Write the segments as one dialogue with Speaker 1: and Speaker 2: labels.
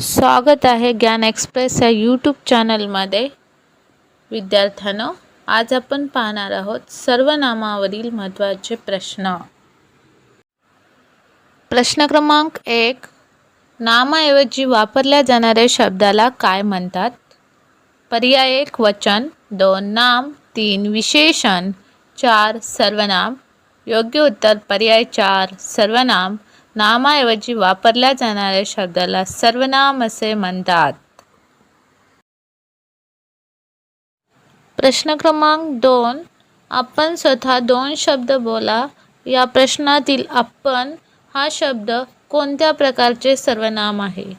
Speaker 1: स्वागत आहे ज्ञान एक्सप्रेस या यूट्यूब चॅनलमध्ये. विद्यार्थ्यानं आज आपण पाहणार आहोत सर्वनामावरील महत्त्वाचे प्रश्न. प्रश्न क्रमांक एक नामाऐवजी वापरल्या जाणाऱ्या शब्दाला काय म्हणतात? पर्याय एक वचन. दोन नाम. तीन विशेषण. चार सर्वनाम. योग्य उत्तर पर्याय चार सर्वनाम. नामाऐवजी वापरल्या जाणाऱ्या शब्दाला सर्वनाम असे म्हणतात. प्रश्न क्रमांक दोन. आपण स्वतः दोन शब्द बोला. या प्रश्नातील आपण हा शब्द कोणत्या प्रकारचे सर्वनाम आहे?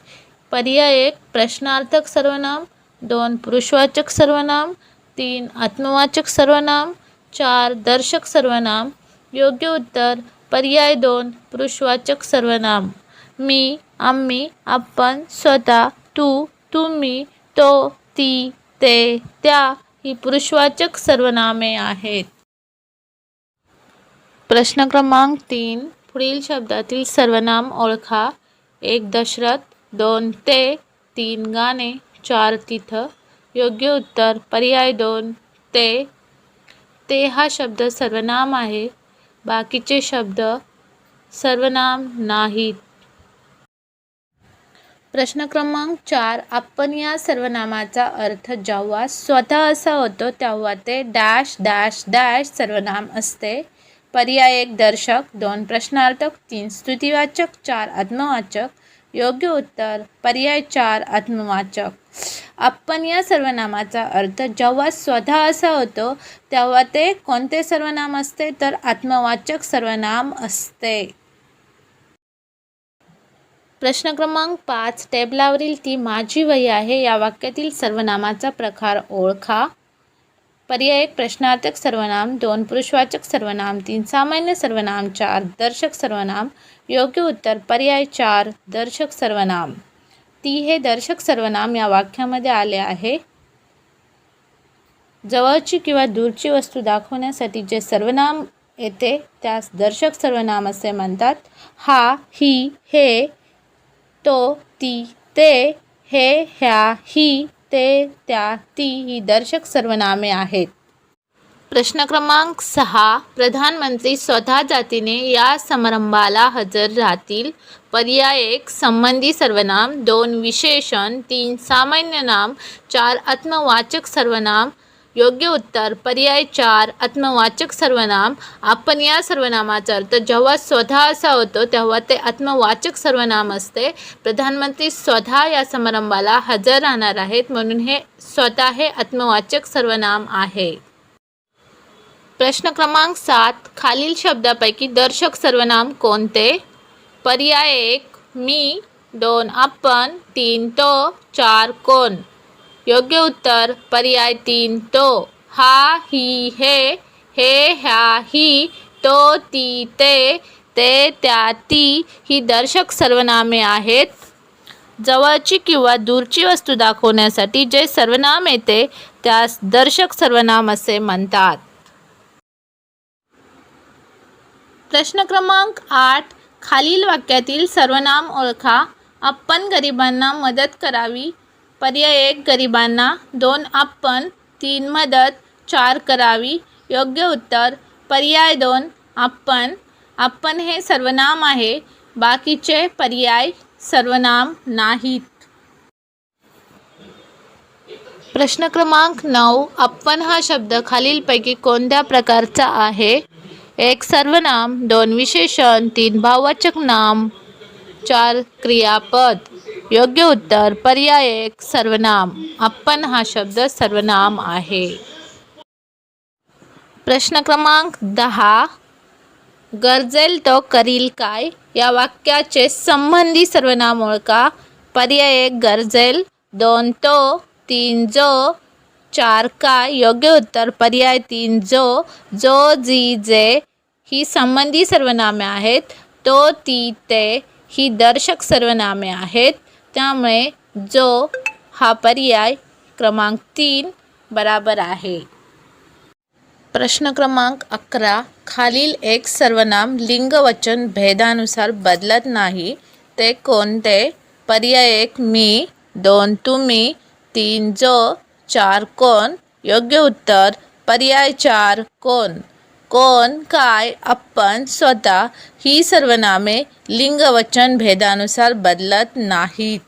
Speaker 1: पर्याय एक प्रश्नार्थक सर्वनाम दोन पुरुषवाचक सर्वनाम तीन आत्मवाचक सर्वनाम चार दर्शक सर्वनाम योग्य उत्तर पर्याय दोन पुरुषवाचक सर्वनाम. मी आम्ही आपण स्वतः तू तुम्ही तो ती ते त्या ही पुरुषवाचक सर्वनामे आहेत. प्रश्न क्रमांक तीन पुढील शब्दातील सर्वनाम ओळखा. एक दशरथ दोन ते तीन गाणे चार तिथं. योग्य उत्तर पर्याय दोन ते. ते हा शब्द सर्वनाम आहे. बाकीचे शब्द सर्वनाम नाहीत. प्रश्न क्रमांक चार. आपण या सर्वनामाचा अर्थ जेव्हा स्वतः असा होतो तेव्हा ते डॅश डॅश डॅश सर्वनाम असते. पर्याय एक दर्शक. दोन प्रश्नार्थक. तीन स्तुतिवाचक. चार आत्मवाचक. योग्य उत्तर. पर्याय चार आत्मवाचक. आपण या सर्वनामाचा अर्थ जेव्हा स्वतः असा होतो तेव्हा ते कोणते सर्वनाम असते? तर आत्मवाचक सर्वनाम असते. प्रश्न क्रमांक पाच टेबलावरील ती माझी वही आहे या वाक्यातील सर्वनामाचा प्रकार ओळखा. पर्याय एक प्रश्नार्थक सर्वनाम दोन पुरुषवाचक सर्वनाम तीन सामान्य सर्वनाम चार दर्शक सर्वनाम योग्य उत्तर पर्याय चार दर्शक सर्वनाम. ती हे दर्शक सर्वनाम या वाक्यामध्ये आले आहे. जवळची किंवा दूरची वस्तू दाखवण्यासाठी जे सर्वनाम येते त्यास दर्शक सर्वनाम असे म्हणतात. हा ही हे तो ती ते हे ह्या ही ते त्या ती ही दर्शक सर्वनामे आहेत. प्रश्न क्रमांक सहा. प्रधानमंत्री स्वतः जातीने या समारंभाला हजर राहतील. पर्याय एक संबंधी सर्वनाम दोन विशेषण तीन सामान्य नाम चार आत्मवाचक सर्वनाम योग्य उत्तर पर्याय चार आत्मवाचक सर्वनाम आपण या सर्वनामाचा अर्थ जेव्हा स्वतः असा होतो तेव्हा ते आत्मवाचक सर्वनाम असते. प्रधानमंत्री स्वतः या समारंभाला हजर राहणार आहेत म्हणून हे स्वतः हे आत्मवाचक सर्वनाम आहे. प्रश्न क्रमांक सात खालील शब्दापैकी दर्शक सर्वनाम कोणते? पर्याय एक मी दोन आपण तीन तो चार कोण? योग्य उत्तर पर्याय तीन तो. हा ही हे हे ह्या ही तो ती ते ते त्या ती ही दर्शक सर्वनामे आहेत. जवळची किंवा दूरची वस्तू दाखवण्यासाठी जे सर्वनाम येते त्यास दर्शक सर्वनाम असे म्हणतात. प्रश्न क्रमांक आठ खालील वाक्यातील सर्वनाम ओळखा. आपण गरिबांना मदत करावी. पर्याय एक गरिबांना दोन आपण तीन मदत चार करावी. योग्य उत्तर पर्याय दोन आपण आपण हे सर्वनाम आहे. बाकीचे पर्याय सर्वनाम नाहीत. प्रश्न क्रमांक नऊ आपण हा शब्द खालीलपैकी कोणत्या प्रकारचा आहे? एक सर्वनाम दोन विशेषण तीन भाववाचक नाम चार क्रियापद. योग्य उत्तर पर्याय एक सर्वनाम. आपण हा शब्द सर्वनाम आहे. प्रश्न क्रमांक दहा. गरजेल तो करील काय? या वाक्याचे संबंधी सर्वनाम ओळखा. पर्याय एक गरजेल. दोन तो. तीन जो. चार काय? योग्य उत्तर पर्याय तीन जो. जो जी जे. ही संबंधी सर्वनामे आहेत. तो ती ते ही दर्शक सर्वनामे आहेत. त्यामुळे जो हा पर्याय क्रमांक तीन बराबर आहे. प्रश्न क्रमांक अकरा खालील एक सर्वनाम लिंगवचन भेदानुसार बदलत नाही. ते कोणते? पर्याय एक मी दोन तुम्ही तीन जो चार कोण? योग्य उत्तर पर्याय चार कोण? कोण काय आपण स्वतः ही सर्वनामे नामे लिंगवचन भेदानुसार बदलत नाहीत.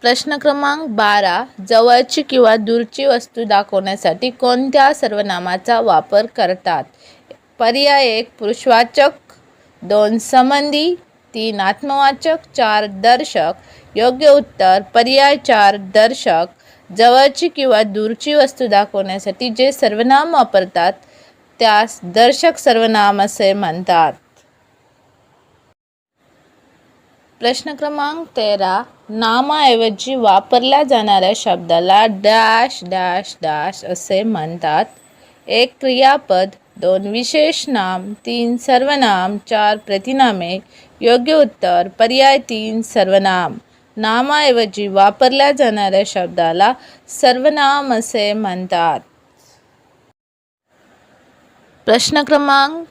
Speaker 1: प्रश्न क्रमांक बारा जवळची किंवा दूरची वस्तू दाखवण्यासाठी कोणत्या सर्वनामाचा वापर करतात? पर्याय एक पुरुषवाचक दोन संबंधी तीन आत्मवाचक चार दर्शक. योग्य उत्तर पर्याय चार दर्शक. जवळची किंवा दूरची वस्तू दाखवण्यासाठी जे सर्वनाम वापरतात त्यास दर्शक सर्वनाम असे म्हणतात. प्रश्न क्रमांक तेरा नामाऐवजी वापरल्या जाणाऱ्या शब्दाला डॅश डॅश डॅश असे म्हणतात. एक क्रियापद दोन विशेष नाम तीन सर्वनाम चार प्रतिनामे योग्य उत्तर पर्याय तीन सर्वनाम. नामाऐवजी वापरल्या जाणाऱ्या शब्दाला सर्वनाम असे म्हणतात. प्रश्न क्रमांक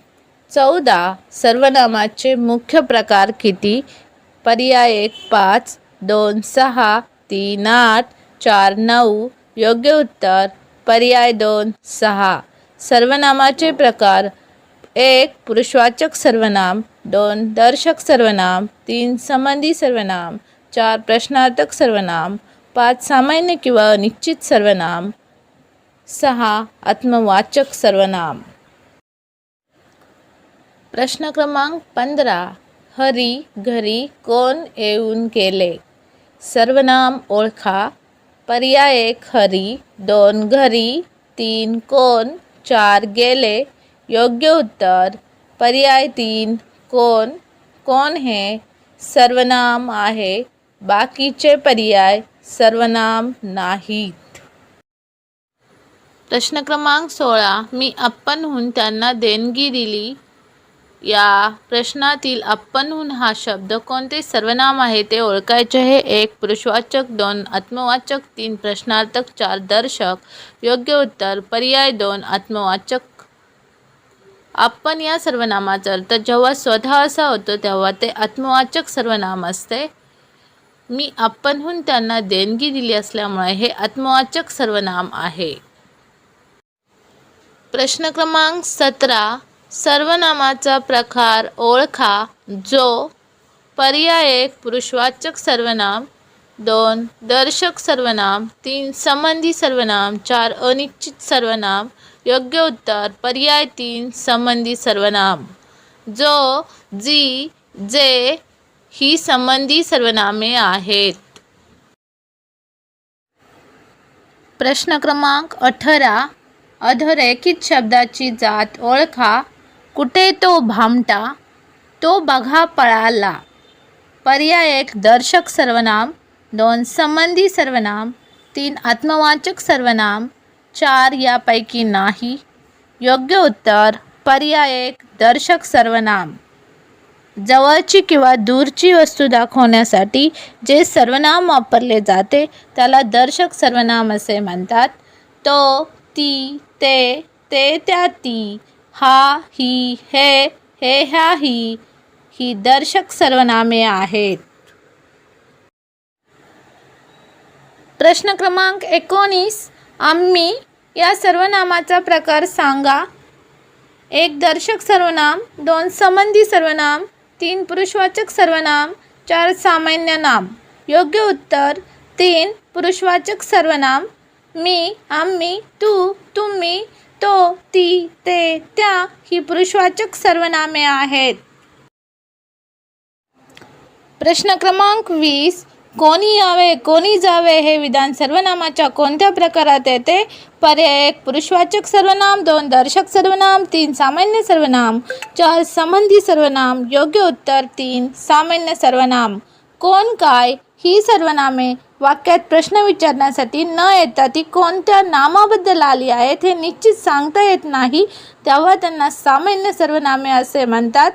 Speaker 1: चौदा. सर्वनामाचे मुख्य प्रकार किती? पर्याय एक पाच दोन सहा तीन आठ चार नऊ योग्य उत्तर. पर्याय दोन सहा. सर्वनामाचे प्रकार एक पुरुषवाचक सर्वनाम दोन दर्शक सर्वनाम तीन संबंधी सर्वनाम चार प्रश्नार्थक सर्वनाम, पाच सामान्य किंवा निश्चित सर्वनाम, सहा आत्मवाचक सर्वनाम. प्रश्न क्रमांक पंधरा, हरी, घरी, कोण येऊन गेले? सर्वनाम ओळखा. पर्याय एक, हरी, दोन, घरी, तीन, कोण, चार, गेले. योग्य उत्तर, पर्याय तीन, कोण कोण हे सर्वनाम आहे. बाकीचे पर्याय सर्वनाम नाहीत. प्रश्न क्रमांक सोळा. मी आपणहून त्यांना देणगी दिली. या प्रश्नातील आपणहून हा शब्द कोणते सर्वनाम आहे ते ओळखायचे हे एक पुरुषवाचक. दोन आत्मवाचक. तीन प्रश्नार्थक. चार दर्शक. योग्य उत्तर पर्याय दोन आत्मवाचक. आपण या सर्वनामाचा अर्थ जेव्हा स्वतः असा होतो तेव्हा ते आत्मवाचक सर्वनाम असते. मी आपणहून त्यांना देणगी दिली असल्यामुळे हे आत्मवाचक सर्वनाम आहे. प्रश्न क्रमांक सतरा. सर्वनामाचा प्रकार ओळखा जो पर्याय एक पुरुषवाचक सर्वनाम दोन दर्शक सर्वनाम तीन संबंधी सर्वनाम चार अनिश्चित सर्वनाम योग्य उत्तर पर्याय तीन संबंधी सर्वनाम. जो जी जे ही संबंधी सर्वनामे आहेत. प्रश्न क्रमांक अठरा. अधोरेखित शब्दाची जात ओळखा. कुठे तो भामटा? तो बघा पळाला. पर्याय एक दर्शक सर्वनाम दोन संबंधी सर्वनाम तीन आत्मवाचक सर्वनाम चार यापैकी नाही. योग्य उत्तर पर्याय एक दर्शक सर्वनाम. जवळची किंवा दूरची वस्तू दाखवण्यासाठी जे सर्वनाम वापरले जाते त्याला दर्शक सर्वनाम असे म्हणतात. तो ती ते ते त्या ती हा ही हे हे ह्या ही ही दर्शक सर्वनामे आहेत. प्रश्न क्रमांक एकोणीस. आम्ही या सर्वनामाचा प्रकार सांगा. एक दर्शक सर्वनाम दोन संबंधी सर्वनाम तीन पुरुषवाचक सर्वनाम चार सामान्य नाम. योग्य उत्तर तीन पुरुषवाचक सर्वनाम. मी आम्ही तू तुम्ही तो ती ते त्या ही पुरुषवाचक सर्वनामे आहेत. प्रश्न क्रमांक वीस कोणी यावे कोणी जावे हे विधान सर्वनामाच्या कोणत्या प्रकारात येते? पर्याय एक पुरुषवाचक सर्वनाम दोन दर्शक सर्वनाम तीन सामान्य सर्वनाम चार संबंधी सर्वनाम योग्य उत्तर तीन सामान्य सर्वनाम. कोण काय? ही सर्वनामे वाक्यात प्रश्न विचारण्यासाठी न येता ती कोणत्या नामाबद्दल आली आहेत हे निश्चित सांगता येत नाही तेव्हा त्यांना सामान्य सर्वनामे असे म्हणतात.